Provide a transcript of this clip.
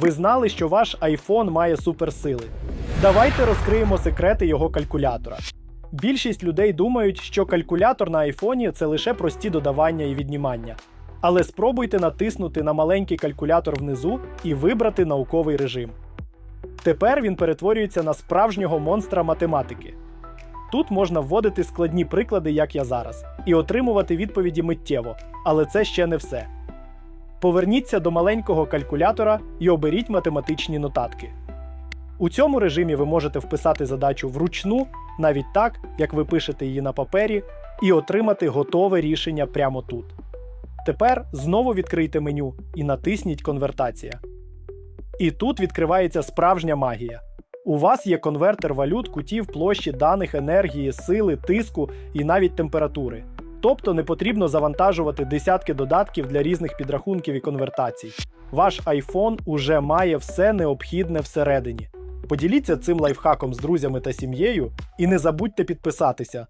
Ви знали, що ваш iPhone має суперсили. Давайте розкриємо секрети його калькулятора. Більшість людей думають, що калькулятор на айфоні це лише прості додавання і віднімання. Але спробуйте натиснути на маленький калькулятор внизу і вибрати науковий режим. Тепер він перетворюється на справжнього монстра математики. Тут можна вводити складні приклади, як я зараз, і отримувати відповіді миттєво, але це ще не все. Поверніться до маленького калькулятора і оберіть математичні нотатки. У цьому режимі ви можете вписати задачу вручну, навіть так, як ви пишете її на папері, і отримати готове рішення прямо тут. Тепер знову відкрийте меню і натисніть Конвертація. І тут відкривається справжня магія. У вас є конвертер валют, кутів, площі, даних, енергії, сили, тиску і навіть температури. Тобто не потрібно завантажувати десятки додатків для різних підрахунків і конвертацій. Ваш iPhone уже має все необхідне всередині. Поділіться цим лайфхаком з друзями та сім'єю і не забудьте підписатися.